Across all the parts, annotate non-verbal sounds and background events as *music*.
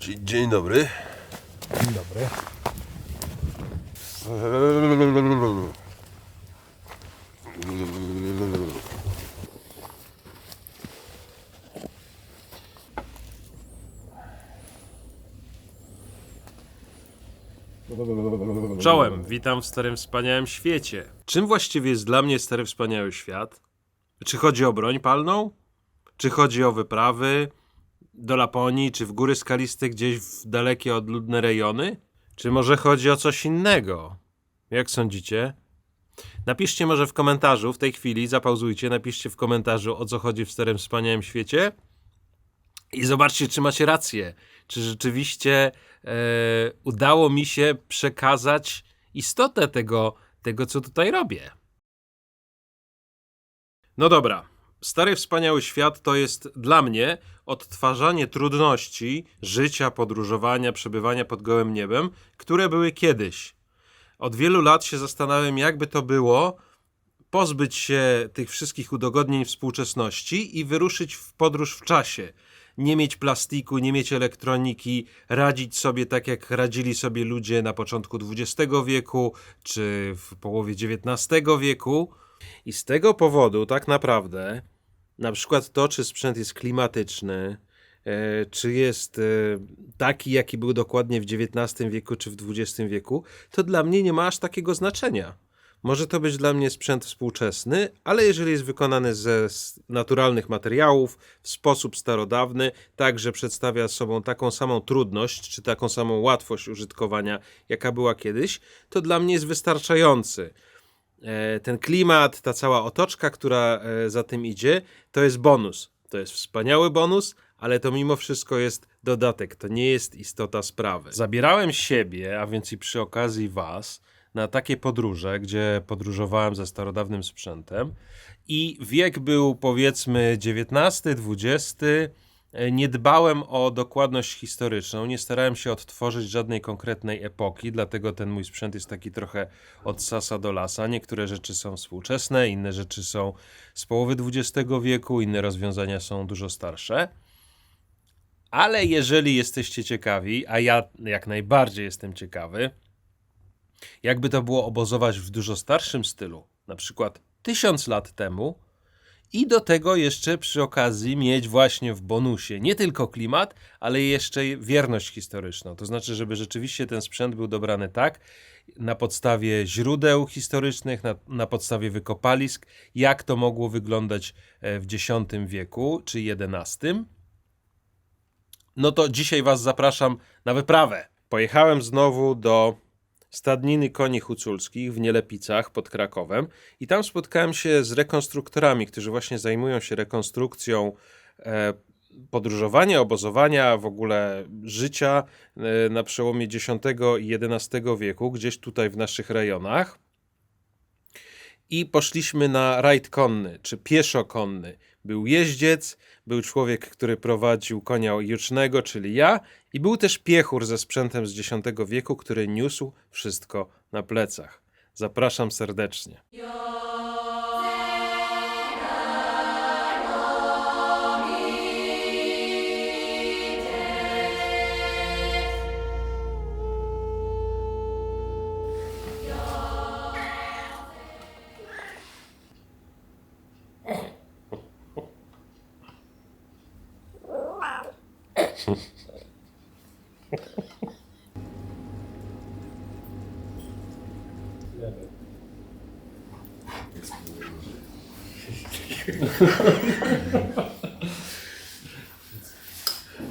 Dzień, dzień dobry. Dzień dobry. Czołem, witam w Starym Wspaniałym Świecie. Czym właściwie jest dla mnie Stary Wspaniały Świat? Czy chodzi o broń palną? Czy chodzi o wyprawy do Laponii, czy w góry skaliste gdzieś w dalekie, odludne rejony? Czy może chodzi o coś innego? Jak sądzicie? Napiszcie może w komentarzu w tej chwili, zapauzujcie, napiszcie w komentarzu o co chodzi w Starym Wspaniałym Świecie i zobaczcie, czy macie rację. Czy rzeczywiście e, udało mi się przekazać istotę tego, tego, co tutaj robię. No dobra. Stary Wspaniały Świat to jest dla mnie odtwarzanie trudności życia, podróżowania, przebywania pod gołym niebem, które były kiedyś. Od wielu lat się zastanawiam, jakby to było pozbyć się tych wszystkich udogodnień współczesności i wyruszyć w podróż w czasie. Nie mieć plastiku, nie mieć elektroniki, radzić sobie tak, jak radzili sobie ludzie na początku XX wieku czy w połowie XIX wieku. I z tego powodu, tak naprawdę, na przykład to, czy sprzęt jest klimatyczny, e, czy jest e, taki, jaki był dokładnie w XIX wieku, czy w XX wieku, to dla mnie nie ma aż takiego znaczenia. Może to być dla mnie sprzęt współczesny, ale jeżeli jest wykonany ze naturalnych materiałów, w sposób starodawny, tak, że przedstawia sobą taką samą trudność, czy taką samą łatwość użytkowania, jaka była kiedyś, to dla mnie jest wystarczający. E, Ten klimat, ta cała otoczka, która e, za tym idzie, to jest bonus. To jest wspaniały bonus, ale to mimo wszystko jest dodatek, to nie jest istota sprawy. Zabierałem siebie, a więc i przy okazji Was, na takie podróże, gdzie podróżowałem ze starodawnym sprzętem i wiek był powiedzmy XIX, XX. E, Nie dbałem o dokładność historyczną, nie starałem się odtworzyć żadnej konkretnej epoki, dlatego ten mój sprzęt jest taki trochę od sasa do lasa. Niektóre rzeczy są współczesne, inne rzeczy są z połowy XX wieku, inne rozwiązania są dużo starsze. Ale jeżeli jesteście ciekawi, a ja jak najbardziej jestem ciekawy, jakby to było obozować w dużo starszym stylu, na przykład tysiąc lat temu, i do tego jeszcze przy okazji mieć właśnie w bonusie nie tylko klimat, ale jeszcze wierność historyczną. To znaczy, żeby rzeczywiście ten sprzęt był dobrany tak, na podstawie źródeł historycznych, na, na podstawie wykopalisk, jak to mogło wyglądać e, w X wieku czy XI. No to dzisiaj Was zapraszam na wyprawę. Pojechałem znowu do stadniny koni huculskich w Nielepicach pod Krakowem i tam spotkałem się z rekonstruktorami, którzy właśnie zajmują się rekonstrukcją e, podróżowania, obozowania, w ogóle życia e, na przełomie X i XI wieku, gdzieś tutaj w naszych rejonach. I poszliśmy na rajd konny, czy pieszo konny. Był jeździec, był człowiek, który prowadził konia jucznego, czyli ja, i był też piechur ze sprzętem z X wieku, który niósł wszystko na plecach. Zapraszam serdecznie.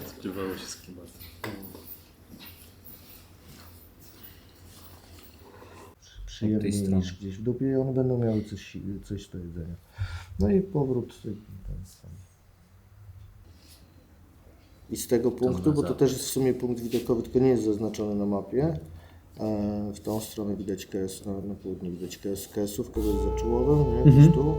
Spodziewało się z klimatem. przyjemniej niż gdzieś w dupie i one będą miały coś, coś do jedzenia. No i powrót. Ten, ten. I z tego punktu, bo to też jest w sumie punkt widokowy, tylko nie jest zaznaczony na mapie. E, w tą stronę widać KS, na, na południe widać KS, KS-ówkę, to jest za czołowem, nie? Gdzieś tu.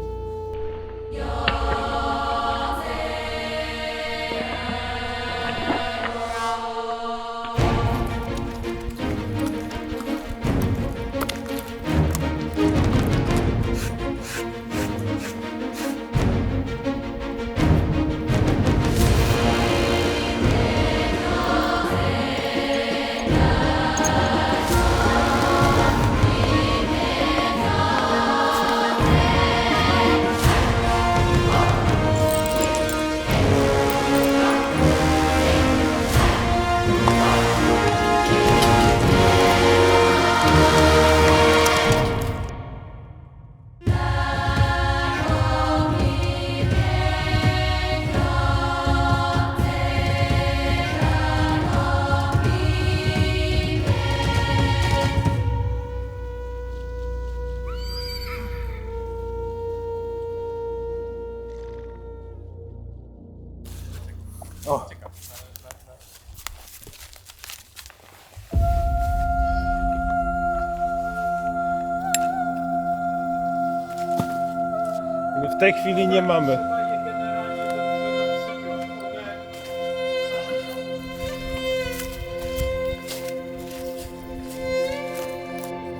W tej chwili nie mamy.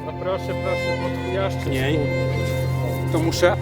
No proszę, proszę, bo tu. Nie. To muszę.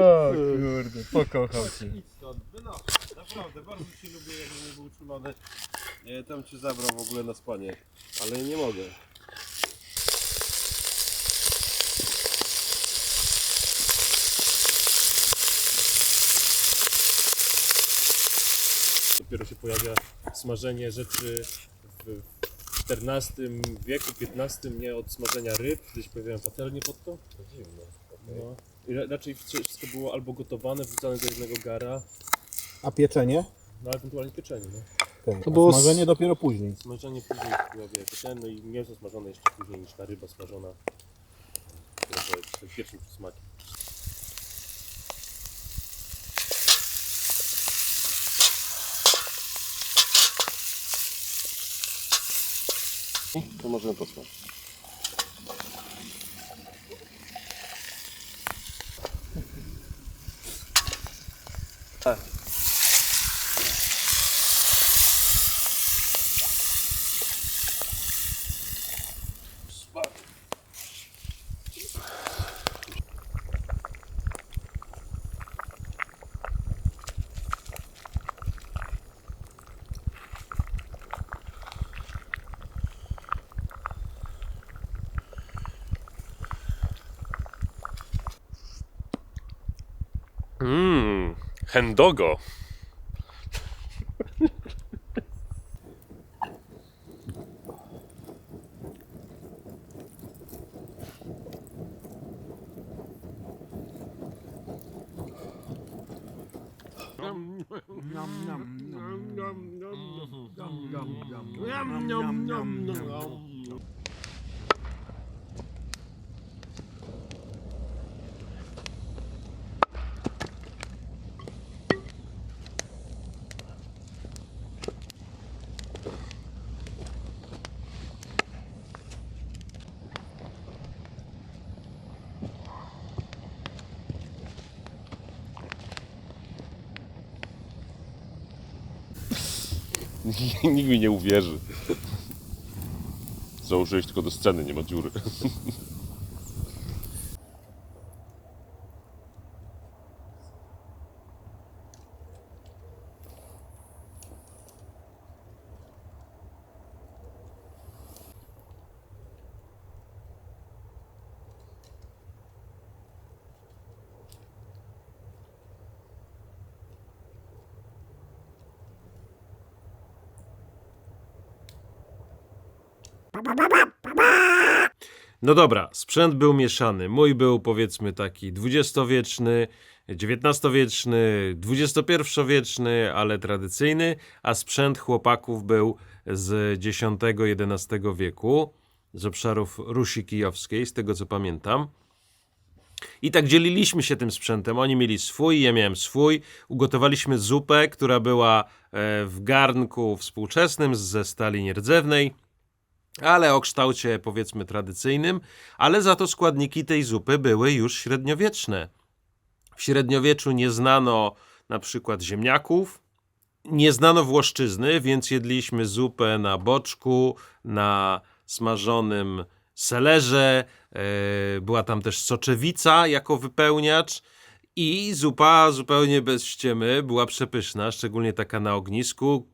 O kurde, pokochał cię. Naprawdę, bardzo cię lubię, jakby nie był uczulony. Nie, tam cię zabrał w ogóle na spanie, ale nie mogę. Dopiero się pojawia smażenie rzeczy w XIV wieku, XV, nie od smażenia ryb, gdzieś pojawiają patelnie pod to. Dziwne. No. I ra- raczej wszystko było albo gotowane, wrzucane do jednego gara, A pieczenie? no ewentualnie pieczenie, no. To było smażenie dopiero później. Smażenie później pojawia się ten, no i mięso smażone jeszcze później niż ta ryba smażona. No to jest ten pierwszym smakiem. To możemy posłuchać. Mmm, hendogo. *laughs* Nikt mi nie uwierzy. Założyłeś tylko do sceny, nie ma dziury. *laughs* No dobra, sprzęt był mieszany. Mój był powiedzmy taki dwudziestowieczny, XIX-wieczny, XXI-wieczny, ale tradycyjny, a sprzęt chłopaków był z X-XI wieku, z obszarów Rusi Kijowskiej, z tego co pamiętam. I tak dzieliliśmy się tym sprzętem. Oni mieli swój, ja miałem swój. Ugotowaliśmy zupę, która była e, w garnku współczesnym ze stali nierdzewnej ale o kształcie powiedzmy tradycyjnym, ale za to składniki tej zupy były już średniowieczne. W średniowieczu nie znano na przykład ziemniaków, nie znano włoszczyzny, więc jedliśmy zupę na boczku, na smażonym selerze, e, była tam też soczewica jako wypełniacz i zupa zupełnie bez ściemy była przepyszna, szczególnie taka na ognisku,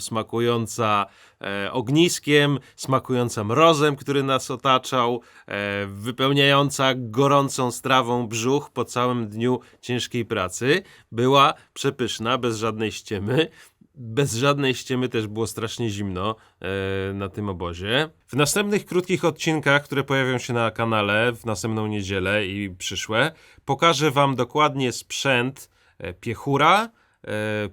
smakująca e, ogniskiem, smakująca mrozem, który nas otaczał, e, wypełniająca gorącą strawą brzuch po całym dniu ciężkiej pracy. Była przepyszna, bez żadnej ściemy. Bez żadnej ściemy też było strasznie zimno e, na tym obozie. W następnych krótkich odcinkach, które pojawią się na kanale w następną niedzielę i przyszłe, pokażę Wam dokładnie sprzęt piechura,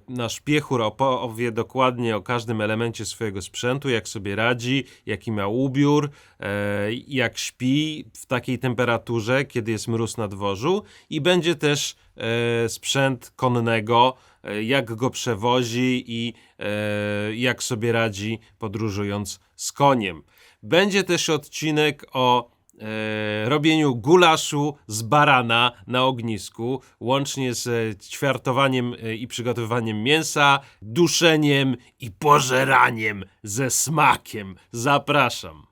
Nasz piechur opowie dokładnie o każdym elemencie swojego sprzętu, jak sobie radzi, jaki ma ubiór, e, jak śpi w takiej temperaturze, kiedy jest mróz na dworzu i będzie też e, sprzęt konnego, e, jak go przewozi i e, jak sobie radzi podróżując z koniem. Będzie też odcinek o e, robieniu gulaszu z barana na ognisku, łącznie z e, ćwiartowaniem e, i przygotowywaniem mięsa, duszeniem i pożeraniem ze smakiem. Zapraszam.